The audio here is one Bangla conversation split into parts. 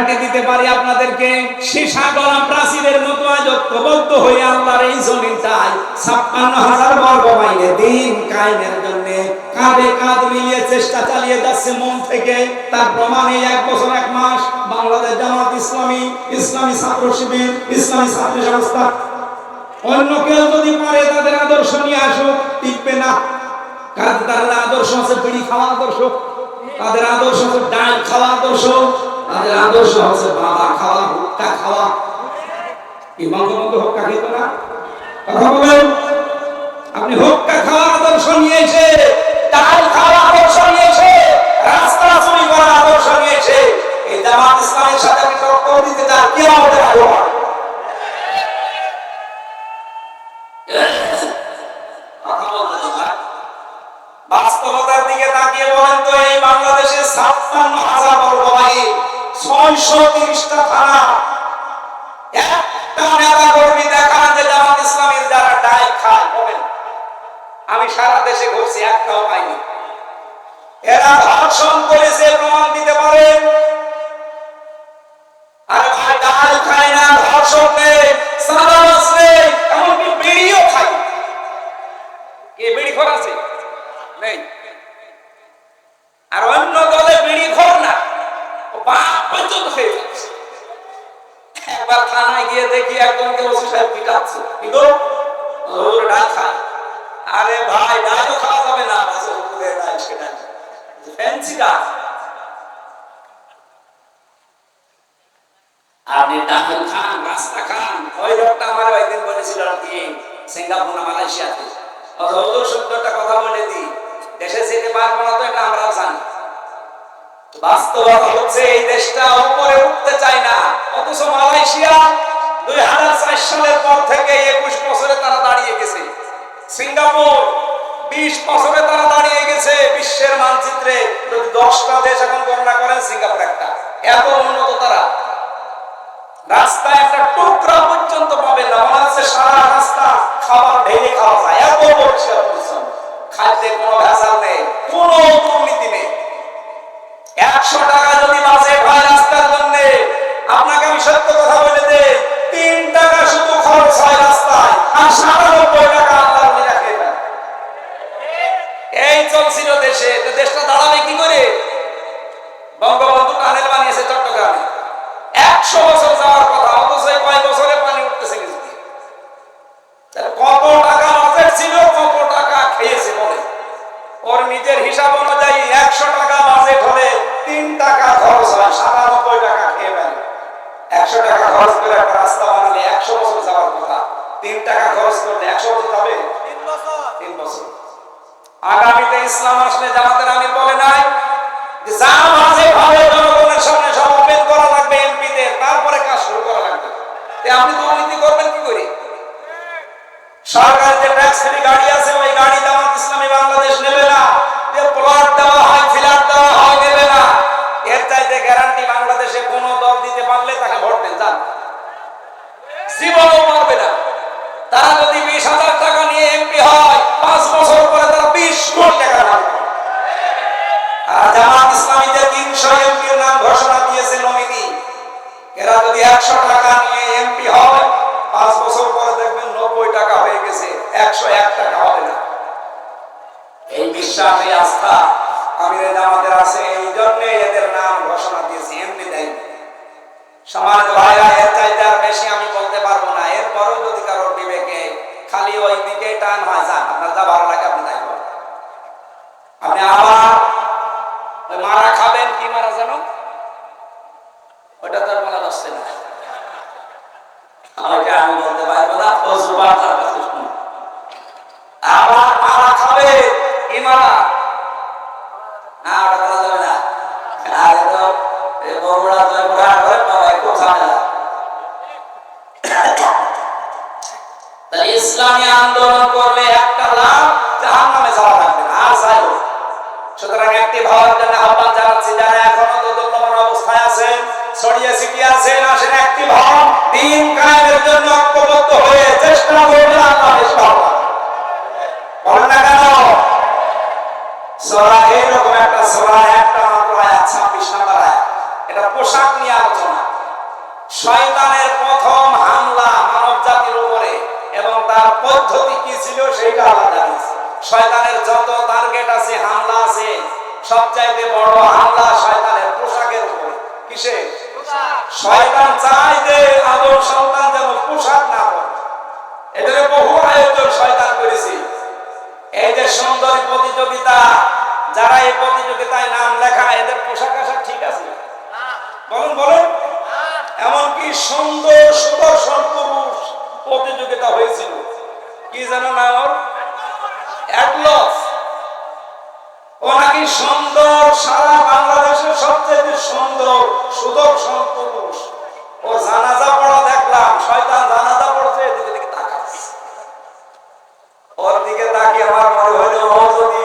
গ্যারান্টি দিতে পারি আপনাদেরকে। সীসা গলা প্রাচীরের মতো আজ ঐক্যবদ্ধ হয়ে আল্লাহর এই জমিনটায় ছাপ্পান্ন হাজার বর্গ মাইলে দিন কায়েমের জন্য কাঁধে কাঁধ মিলিয়ে চেষ্টা চালিয়ে যাচ্ছে মন থেকে। তার প্রমাণ এই এক বছর, এক মাস বাংলাদেশ জামাত ইসলামী ইসলামী ছাত্র শিবির, ইসলামী ছাত্র সংস্থা। অন্য কেউ যদি পারে তাদের আদর্শ নিয়ে আসুক, টিকবে না। কারণ তাদের আদর্শ আছে বিড়ি খাওয়া আদর্শ, তাদের আদর্শ আছে ডাল খাওয়া আদর্শ। তাদের আদর্শ আছে বাবা খাওয়া, হুক্কা খাওয়া। আপনি হুক্কা আদর্শ নিয়ে এসে ডাল খাওয়া আদর্শ নিয়ে এসে রাস্তা চুরি আদর্শ নিয়ে এসে এই জামাত ইসলামের সাথে আপনি টক্কর দিতে। বাস্তবতার দিকে তাকিয়ে বলেন তো, এই বাংলাদেশের ছাপ্পান্ন ইসলামের যারা খায় বলেন। আমি সারা দেশে ঘুরছি একটাও পাইনি। এরা ভাষণ করেছে প্রমাণ দিতে পারেন আরে ভাই ডাল খায় না ধর্ষণ নেই সাদাবাস নেই এমনকি বিড়িও খায় কে বিড়ি খোর আছে নেই আর অন্য দলে বিড়ি খোর না ও বাপ পর্যন্ত হয়ে যাচ্ছে একবার থানায় গিয়ে দেখি একজনকে ওসি সাহেব পিটাচ্ছে কি গো ওর ডাল খায় আরে ভাই ডালও খাওয়া যাবে না বলছে, হুজুরের ডাল সেটা ফ্যান্সি ডাল আপনি ডাল খান রাস্তা খান ওই লোকটা আমার ওই একুশ বছরে তারা দাঁড়িয়ে গেছে। সিঙ্গাপুর বিশ বছরে তারা দাঁড়িয়ে গেছে বিশ্বের মানচিত্রে। যদি দশটা দেশ এখন গণনা করেন, সিঙ্গাপুর একটা। এত উন্নত তারা। রাস্তায় একটা টুকরা পর্যন্ত পাবেন না। হচ্ছে সারা রাস্তা খাবার ঢেলে খাওয়া যায়। এত পরিষ্কার পরিচ্ছন্ন খাদ্যে কোনো ভেজাল নেই, কোনো দুর্নীতি নেই। একশো টাকা যদি বাজেট হয় রাস্তার জন্য, আপনাকে আমি সত্য কথা বলে দেই, তিন টাকা শুধু খরচ হয় রাস্তায়, আর সাতানব্বই টাকা আল্লাহ এই চলছিল দেশে। তো দেশটা দাঁড়াবে কি করে? একশো বছর যাওয়ার কথা অথচ এই কয় বছরে পানি উঠতেছে নিচ দিয়ে। তাহলে কত টাকা বাজেট ছিল কত টাকা খেয়েছে বলে? ওর নিজের হিসাব অনুযায়ী একশো টাকা বাজেট হলে তিন টাকা খরচ হয় সাতানব্বই টাকা খেয়ে ফেলে। একশো টাকা খরচ করে একটা রাস্তা বানালে একশো বছর যাওয়ার কথা। তিন টাকা খরচ করলে একশো বছর যাবে? তিন বছর। আগামীতে ইসলাম আসলে জামাতের আমির বলে নাই যে যা মাঝে ভাবে জনগণের সামনে সব করা লাগবে এমপিতে তারপরে কাজ শুরু করা লাগবে। আপনি দুর্নীতি করবেন কি করে? সরকার যে ট্যাক্স ফ্রি গাড়ি আছে, ওই গাড়ি জামাত ইসলামী বাংলাদেশ নেবে না। যে প্লট দেওয়া হয় ফ্ল্যাট দেওয়া হয়, নেবে না। এর চাইতে গ্যারান্টি বাংলাদেশে কোন দল দিতে পারলে তাকে ভোট দেন, যান। জীবনও পারবে না। তারা যদি বিশ হাজার ওটা তো আর বলা যাচ্ছে না। আমাকে আমি বলতে পারব না সোরা, এইরকম একটা সোরা, একটা মাত্র আয়াত ছাব্বিশ নাম্বার। এটা পোশাক নিয়ে আলোচনা। শয়তানের প্রথম হামলা মানব জাতির উপরে এবং তার পদ্ধতি কি ছিল সেইটা আলাদা। শয়তানের যত টার্গেট আছে, হামলা আছে, সবচাইতে বড় হামলা শয়তানের পোশাকের উপরে। কিসে? শয়তান চায় যে আদম সন্তান যেন পোশাক না পরে। এদের বহু আয়োজন শয়তান করেছে। এই যে সুন্দর প্রতিযোগিতা যারা এই প্রতিযোগিতায় নাম লেখা, এদের পোশাক আশাক ঠিক আছে? বলুন বলুন। এমনকি সুন্দর সুদর্শন পুরুষ প্রতিযোগিতা হয়েছিল। কি যেন না ওর? সুন্দর, সারা বাংলাদেশের সবচেয়ে সুন্দর, সুদর্শন পুরুষ। ও জানাজা পড়া দেখলাম, শয়তান জানাজা পড়ছে, এদিকে দিকে তাকাচ্ছে। ওর দিকে তাকিয়ে আমার মনে হলো, ও যদি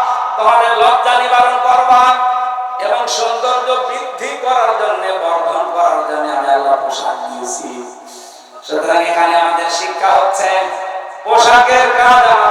তোমাদের লজ্জা নিবারণ করবা এবং সৌন্দর্য বৃদ্ধি করার জন্য, বর্ধন করার জন্য আমি আল্লাহ পোশাক দিয়েছি। সুতরাং এখানে আমাদের শিক্ষা হচ্ছে, পোশাকের কাজ আমাদের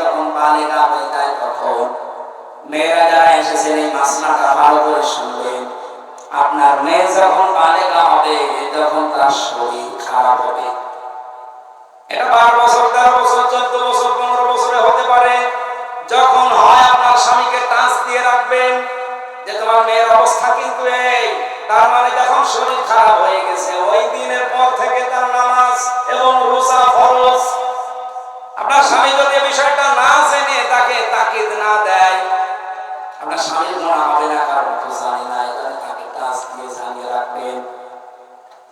যখন বালেগা হয়ে যায় তখন মেয়েরা আপনার মেয়ে যখন বালেগা হবে তখন তার শরীর খারাপ হবে। এটা বারো বছর, তেরো বছর, চোদ্দ বছর, পনেরো বছরে হতে পারে। যখন হয়, আপনার স্বামীকে টাচ দিয়ে রাখবেন যে তোমার মেয়ের অবস্থা কিন্তু এই। তার মানে যখন শরীর খারাপ হয়ে গেছে, ওই দিনের পর থেকে তার নামাজ এবং রোজা ফরজ। আপনার স্বামী যদি বিষয়টা না জেনে তাকে তাকিদ না দেয়, আপনার স্বামীর মনে হবে না কারণ তো জানি না তাকে টাচ দিয়ে জানিয়ে রাখবেন।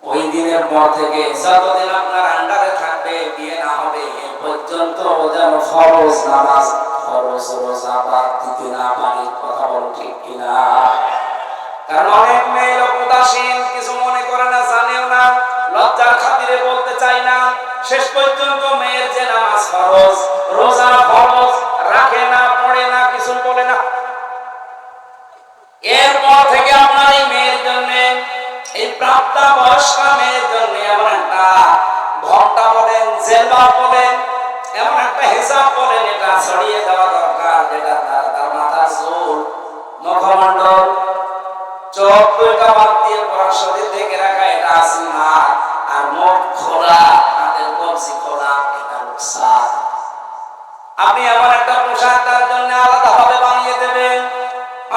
ওই দিনের পর থেকে যতদিন আপনার আন্ডারে থাকবে, বিয়ে না হবে, এ পর্যন্ত যেন ফরজ নামাজ, ফরজ রোজা বাদ দিতে না পারি, কথা বল ঠিক কিনা? কারণ অনেক মেয়ে লোক উদাসীন কিছু মনে করে না, জানেও না। লজ্জার খাতিরে বলতে চাই না। শেষ পর্যন্ত মেয়ের যে নামাজ ফরজ, রোজা ফরজ, রাখে না, পড়ে না, কিছু বলে না। এরপর থেকে আপনার এই মেয়ের জন্য, এই প্রাপ্তা মেয়ের জন্য এমন একটা ঘণ্টা বলেন জেলবা বলেন, এমন একটা হিসাব বলেন, এটা ছড়িয়ে দেওয়া দরকার, যেটা তার তার মাথার চুল। মুখমণ্ডল চোখ দুইটা বাদ দিয়ে পড়া শরীর থেকে রাখা, এটা আসল না মুখ খোলা হাতের কবজি খোলা, এটা রুকসাত আপনি এমন একটা পোশাক তার জন্য আলাদা ভাবে বানিয়ে দেবেন।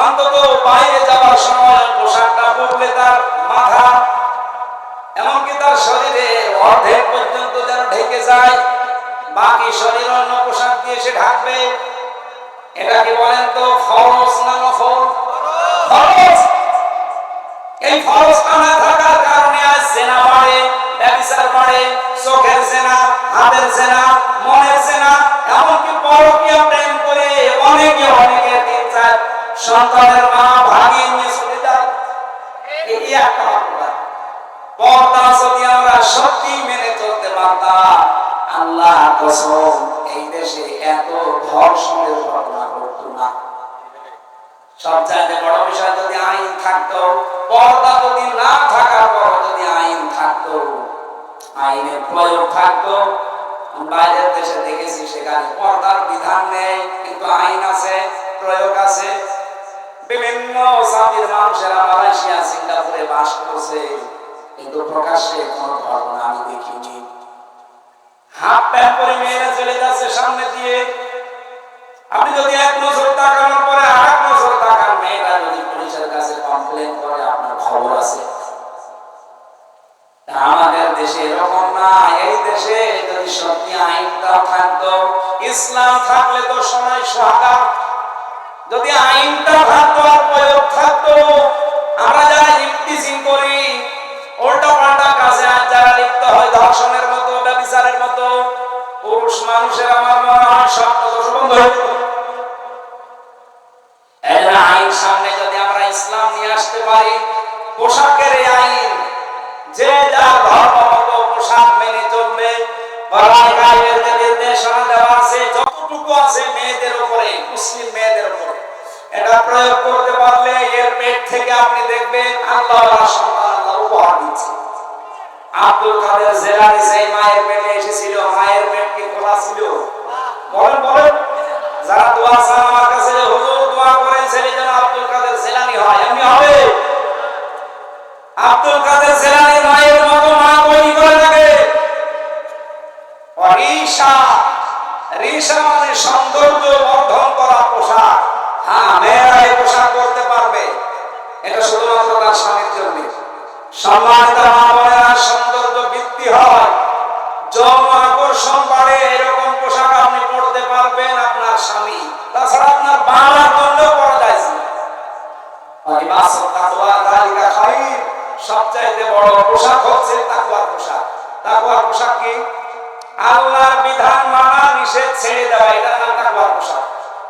অন্তত বাইরে যাওয়ার সময় পোশাকটা পরলে তার মাথা, এমনকি তার শরীরে অর্ধেক পর্যন্ত যেন ঢেকে যায়, বাকি শরীর অন্য পোশাক দিয়ে সে ঢাকবে। এটা কি বলেন তো, ফরজ না নফল? ফরজ! এই ফরজটা না থাকার কারণে আজ জেনা বাড়ে। বিভিন্ন জাতির মানুষেরা মালয়েশিয়া সিঙ্গাপুরে বাস করছে। কিন্তু প্রকাশ্যে কোনো ঘটনা আমি দেখিনি। হাফ প্যান্ট পরে মেয়েরা চলে যাচ্ছে সামনে দিয়ে। আপনি যদি এক নজর তাকানোর পরে আর এক নজর তাকান, মেয়েটা যদি পুলিশের কাছে কমপ্লেন করে, আপনার খবর আছে। আমাদের দেশে এরকম না। এই দেশে যদি সত্যি আইনটা থাকতো, ইসলাম থাকলে তো সময় সোহাগা যদি আইনটা থাকতো আর প্রয়োগ থাকতো, আমরা যারা ইফতিজিং করি উল্টা পাল্টা কাজে আর যারা লিপ্ত হয়, ধর্ষণের মতো, ব্যবিচারের মতো, পুরুষ মানুষের আমার মনে হয় সব দোষ বন্ধ হয়ে যেত। আইন সামনে যদি আমরা ইসলাম নিয়ে আসতে পারি, পোশাকের আইন, যে যার ধর্ম মতো পোশাক মেনে চলবে আব্দুল কাদের জেলানি মায়ের পেটে কি খোলা ছিল? বলেন বলেন। যারা দোয়া চান আমার ছেলে যেন আব্দুল কাদের জেলানি হয়। এমনি হবে? আব্দুল কাদের মতো মা তৈরি করে থাকে রিসা রিসা সৌন্দর্য বর্ধন করা পোশাক। হ্যাঁ মেয়েরা এই পোশাক করতে পারবে। এটা শুধুমাত্র তার স্বামীর জন্য। সম্মানিত মা বোনেরা, সৌন্দর্য বৃদ্ধি হয়। যৌন আকর্ষণ বাড়ে, এরকম পোশাক আপনি পড়তে পারবেন আপনার স্বামী। তাছাড়া আপনার বাবার জন্য পরা যায়। সবচাইতে বড় পোশাক হচ্ছে তাকওয়ার পোশাক। তাকওয়ার পোশাক কি? আল্লাহর বিধান মানা নিষেধ ছেড়ে দেওয়া, এটা নাম তাকওয়ার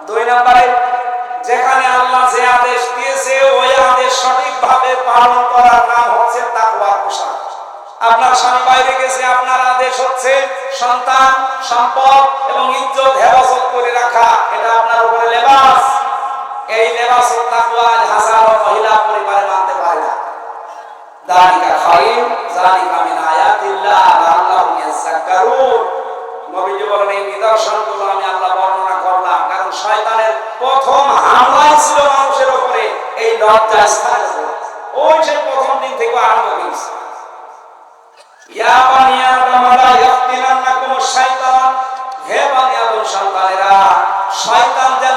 দুই নম্বরে, যেখানে আল্লাহ যে আদেশ দিয়েছে, ওই আদেশ সঠিকভাবে পালন করার নাম হচ্ছে তাকওয়ার পোশাক আপনার স্বামী বাইরে গেছে, আপনার আদেশ হচ্ছে সন্তান, সম্পদ এবং ইজ্জত হেফাজত করে রাখা, এটা আপনার উপরে লেবাস। এই লেবাস তাকওয়া হাজারো মহিলা পরিবারে মানতে পারে না। দালিকা খায়র জালিকা মিন আয়াতিল্লাহ, লাআল্লাহুম ইয়াযাক্কারুন নবীজি বলেন, এই নিদর্শনগুলো আমি আল্লাহ বর্ণনা করলাম, কারণ শয়তানের প্রথম হামলা ছিল মানুষের উপরে, এই লজ্জা স্থান ওই সেই প্রথম দিন থেকে আরম্ভ হয়েছে। ইয়া বানি আদম, লা ইয়াফতিনান্নাকুম হে বানি আদম সন্তানেরা, শয়তান যেন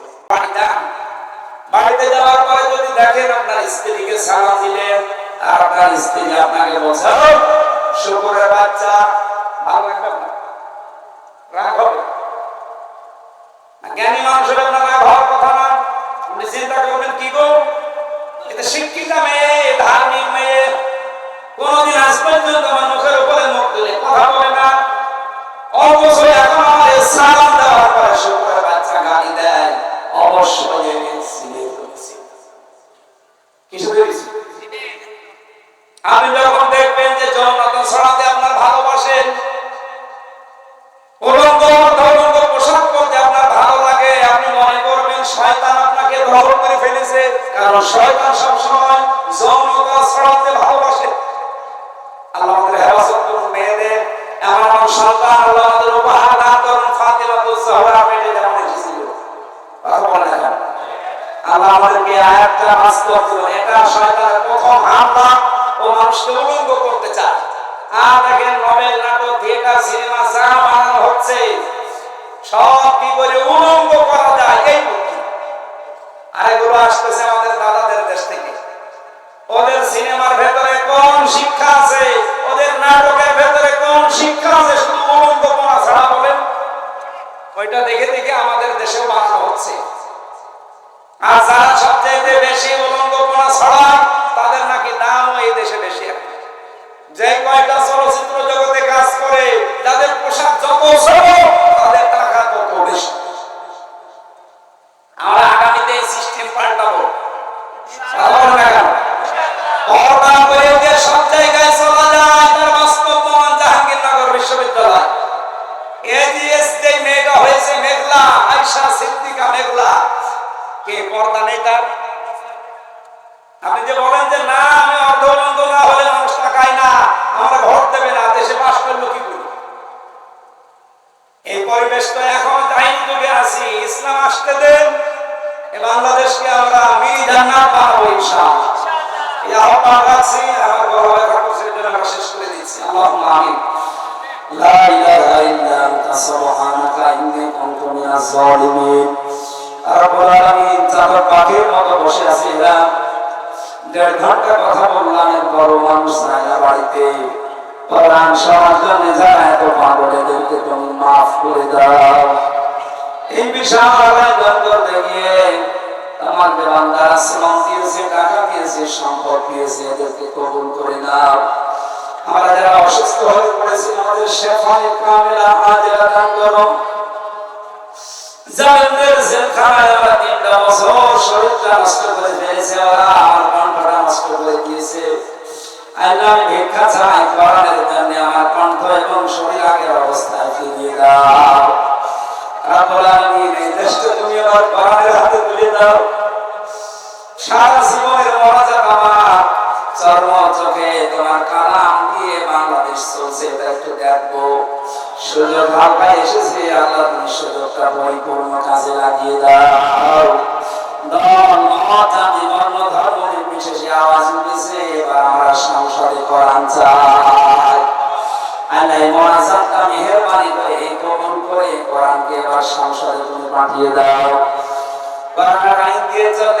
বাড়িতে যাওয়ার পরে যদি দেখেন আপনার স্ত্রীকে সালাম দিলেন আর আপনার স্ত্রী আপনাকে বলছে শুকুরের বাচ্চা, ভালো লাগবে রাগ হবে জ্ঞানী মানুষের আপনার রাগ হওয়ার কথা না। আপনি চিন্তা করবেন, কি গো? এটা শিক্ষিতা মেয়ে, ধার্মিক মেয়ে। কোনদিন আজ পর্যন্ত মুখের উপরে মুখ তুলে কথা বলে না। অবশ্য আপনি যখন দেখবেন যে জগন্নাথ ছড়াতে আপনার ভালোবাসেন উলঙ্গ ধর্মঙ্গ পোশাক পরতে আপনার ভালো লাগে, আপনি মনে করবেন শয়তান আপনাকে দখল করে ফেলেছে, কারণ শয়তান সবসময় যৌনতা ছড়াতে ভালোবাসে। আমাদের হেফাজত করুন মেয়েদের এমন সন্তান আল্লাহ আমাদের উপহার দান করুন ফাতিমা তো পেটে যেমন এসেছিল আল্লাহ আমাদেরকে আয়াতটা বাস্তব এটা শয়তানের প্রথম হামলা মানুষকে উলঙ্গ করতে চায়। আর দেখেন নভেল নাটক থিয়েটার সিনেমা যা বানানো হচ্ছে। সব কি করে উলঙ্গ করা যায় এই আর এগুলো আসতেছে আমাদের দাদাদের দেশ থেকে। ওদের সিনেমার ভেতরে কোন শিক্ষা আছে? ওদের নাটকের ভেতরে কোন শিক্ষা আছে? শুধু উলঙ্গপনা ছাড়া বলেন। ওইটা দেখে দেখে আমাদের দেশেও বানানো হচ্ছে। আর যারা সবচাইতে বেশি উলঙ্গপনা ছড়ায় তাদের নাকি দামও এই দেশে বেশি যে কয়টা চলচ্চিত্র জগতে কাজ করে, যাদের পোশাক যত তাদের টাকা তত বেশি। মেঘলা আয়সা সিদ্দিকা মেঘলা। কে পর্দা নেই তার? আপনি যে বলেন যে, না, আমি অর্ধ অনান্ত না হলে মানুষ টাকায় না, আমরা ভোট দেবে না, দেশে বাস করল কি করি? এই পরিবেশ তো এখন আইন যুগে আছি, ইসলাম আসতে দেন বাংলাদেশকে আমরা মিলি জান্নাত বানাবো ইনশাআল্লাহ। এই পাখির মতো বসে আছিলাম দেড় ঘণ্টা কথা বললাম এরপরও মানুষ যায় বাড়িতে। শোনার জন্য যারা এত পাগল তুমি মাফ করে দাও। এই বিশাল আয়োজন করতে গিয়ে আমার যে বান্দারা শ্রম দিয়েছে, টাকা দিয়েছে, সম্পদ দিয়েছে, এদেরকে কবুল করে নাও। আমরা যারা অসুস্থ হয়ে পড়েছি, আমাদের শেফাই কামেলা দান করো। জালিমদের জেলখানায় ওরা বছর শরীরটা নষ্ট করে ফেলেছে ওরা আমার কণ্ঠটা নষ্ট করে দিয়েছে। আল্লাহ ভিক্ষা চাই কোরআনের জন্য আমার কণ্ঠ এবং শরীর আগের অবস্থায় ফিরিয়ে দাও। রাব্বুল আলামিন এই দেশটা তুমি আমার কোরআনের হাতে তুলে দাও। সারা জীবনের মনোযোগ আমার চর্ম চোখে তোমার কালাম দিয়ে বাংলাদেশ চলছে, এটা একটু দেখব। সুযোগ হালকায় এসেছে, আল্লাহ তুমি সুযোগটা পরিপূর্ণ কাজে লাগিয়ে দাও। দল আওয়াজ উঠেছে, এবার আমরা সংসদে কোরআন চাই। আল্লাহ এই করে কবুল করে কোরআনকে এবার সংসদে তুমি পাঠিয়ে দাও। চললে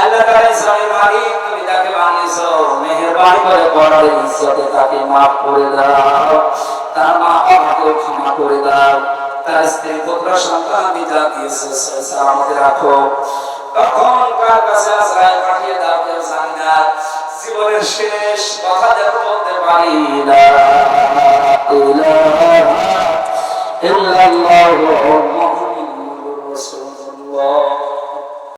আল্লাহ তাআলা ইসলামের মালিক, তুমি তাকে বানিয়েছো, মেহেরবানি করে বড় ইজ্জতে তাকে মাফ করে দাও। তার মা বাবাকে ক্ষমা করে দাও। তার স্ত্রী, পুত্র, সন্তান বিদা দিয়েছে সে আমাদের রাখো। তখন কার কাছে আশ্রয় পাঠিয়ে দাও কেউ জানি না। জীবনের শেষ কথা যেন বলতে পারি না। ইল্লাল্লাহু